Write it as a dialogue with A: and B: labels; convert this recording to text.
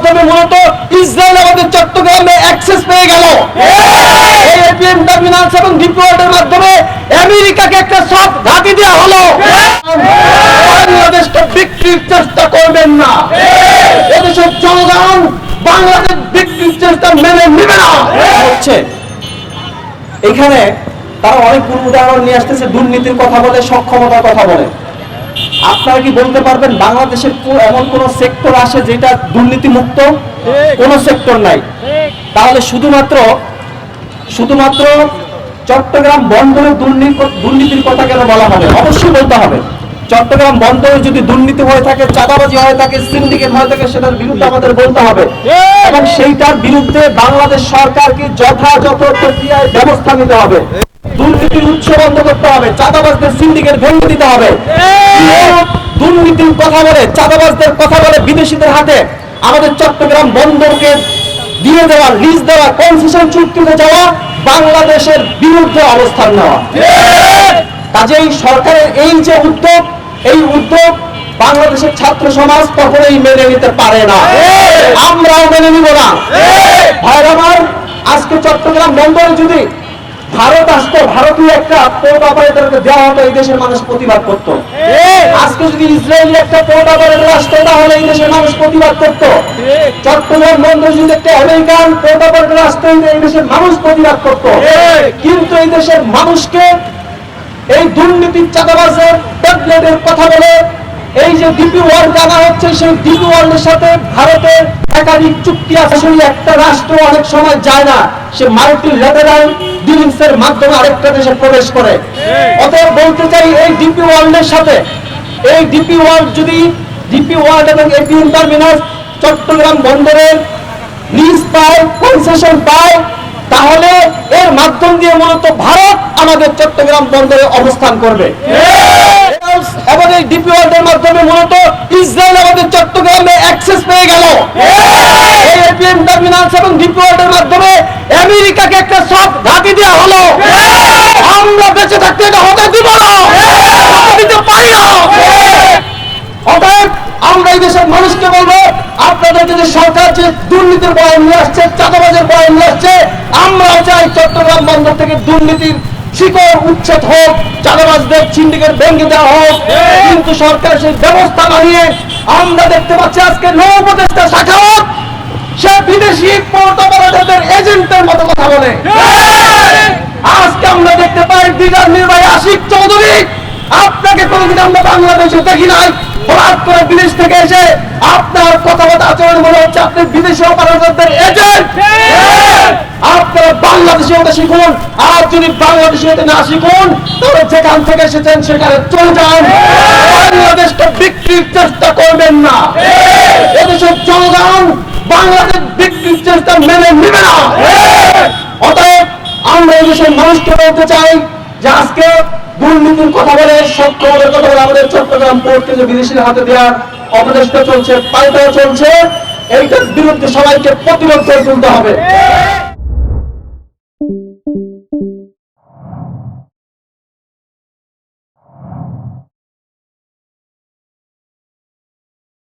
A: মাধ্যমে মূলত ইসরায়েল আমাদের চট্টগ্রামে অ্যাক্সেস পেয়ে গেল। এই এপিএম টার্মিনালস এবং ডিপোয়ার্ডের মাধ্যমে আমেরিকাকে একটা সব ঘাঁটি দেওয়া হলো। বিক্রির চেষ্টা করবেন না। এদেশের জনগণ বাংলাদেশ বিক্রির চেষ্টা মেনে নেবে না। হচ্ছে এখানে তারা অনেক উদাহরণ নিয়ে আসতেছে দুর্নীতির কথা বলে সক্ষমতার কথা বলে। আপনারা কি বলতে পারবেন বাংলাদেশের এমন কোন সেক্টর আসে যেটা দুর্নীতিমুক্ত? কোন সেক্টর নাই। তাহলে শুধুমাত্র শুধুমাত্র চট্টগ্রাম বন্দরে দুর্নীতি- দুর্নীতির কথা কেন বলা হবে? অবশ্যই বলতে হবে। চট্টগ্রাম বন্দরে যদি দুর্নীতি হয়ে থাকে চাঁদাবাজি হয়ে থাকে সিন্ডিকেট হয়ে থাকে সেটার বিরুদ্ধে আমাদের বলতে হবে। এবং সেইটার বিরুদ্ধে বাংলাদেশ সরকারকে যথাযথ প্রক্রিয়ায় ব্যবস্থা নিতে হবে। দুর্নীতির উৎস বন্ধ করতে হবে চাঁদাবাজদের সিন্ডিকেট ভেঙে দিতে হবে। দুর্নীতির কথা বলে চাঁদাবাজদের কথা বলে বিদেশিদের হাতে। আমাদের চট্টগ্রাম বন্দরকে দিয়ে দেওয়া লিজ দেওয়া কনসেশন চুক্তিতে যাওয়া বাংলাদেশের বিরুদ্ধে অবস্থান নেওয়া। কাজেই সরকারের এই যে উদ্যোগ এই উদ্যোগ বাংলাদেশের ছাত্র সমাজ কখনোই মেনে নিতে পারে না। আমরাও মেনে নিব না। ভাইর আমার আজকে চট্টগ্রাম বন্দরে যদি ভারত আসতো ভারতীয় একটা পোর্ট অপারেটরকে দেওয়া হতো এই দেশের মানুষ প্রতিবাদ করত। আজকে যদি ইসরায়েলি একটা পোর্ট অপারেটর আসতো তাহলে এই দেশের মানুষ প্রতিবাদ করত। চট্টগ্রাম বন্দর যদি একটা আমেরিকান পোর্ট অপারেটর আসতো এই দেশের মানুষ প্রতিবাদ করত। কিন্তু এই দেশের মানুষকে এই দুর্নীতির চাঁদাবাজের ট্যাবলেটের কথা বলে এই যে ডিপি ওয়ার্ল্ড জানা হচ্ছে, সেই ডিপি ওয়ার্ল্ডের সাথে ভারতের একাধিক চুক্তি আছে। আসলে একটা রাষ্ট্র অনেক সময় যায় না। সে মাল্টি ল্যাটারাল ডিলিংস এর মাধ্যমে আরেকটা দেশে প্রবেশ করে। অতএব বলতে চাই, এই ডিপি ওয়ার্ল্ডের সাথে, এই ডিপি ওয়ার্ল্ড যদি, ডিপি ওয়ার্ল্ড এবং এপিএম টার্মিনাস চট্টগ্রাম বন্দরের লিজ পায় কনসেশন পায়, তাহলে এর মাধ্যম দিয়ে মূলত ভারত আমাদের চট্টগ্রাম বন্দরে অবস্থান করবে। এবং এই ডিপি ওয়ার্ল্ডের মাধ্যমে মূলত ইসরায়েল আমাদের চট্টগ্রামে অ্যাক্সেস পেয়ে গেল। মাধ্যমে আমেরিকাকে একটা সব দেওয়া হলো। আমরা বেঁচে থাকতে এটা হতে দিব না। দিতে পারি না। আমরা এই দেশের মানুষকে বলব, আপনাদেরকে যে সরকার যে দুর্নীতির বয়ান নিয়ে আসছে, চাঁদাবাজের বয়ান নিয়ে আসছে, আমরাও চাই চট্টগ্রাম বন্দর থেকে দুর্নীতির শিকড় উচ্ছেদ হোক চাঁদাবাজদের সিন্ডিকেট ভেঙে দেওয়া হোক কিন্তু সরকার সেই ব্যবস্থা না নিয়ে আমরা দেখতে পাচ্ছি আজকে নৌ উপদেষ্টা সে বিদেশি এজেন্টের মতো কথা বলে। আজকে আমরা দেখতে পাই দিদার নির্বাহী আশিক চৌধুরী। আপনাকে কোনোদিন আমরা বাংলাদেশে দেখি নাই। হঠাৎ করে বিদেশ থেকে এসে আপনার কথাবার্তা আচরণ মনে হচ্ছে আপনি বিদেশি অপারেটরদের এজেন্ট বাংলাদেশে হতে শিখুন, আর যদি বাংলাদেশে হতে না শিখুন, তাহলে যেখান থেকে এসেছেন সেখানে চলে যান। বাংলাদেশকে বিক্রির চেষ্টা করবেন না। এদেশের জনগণ বাংলাদেশ বিক্রির চেষ্টা মেনে নেবে না। অতএব আমরা এই দেশের মানুষকে বলতে চাই যে আজকে দুর্নীতির কথা বলে সক্ষমতার কথা বলে আমাদের চট্টগ্রাম পোর্টকে যে বিদেশির হাতে দেওয়ার অপদেশটা চলছে, পাল্টাও চলছে। এইটার বিরুদ্ধে সবাইকে প্রতিরোধ করে তুলতে হবে।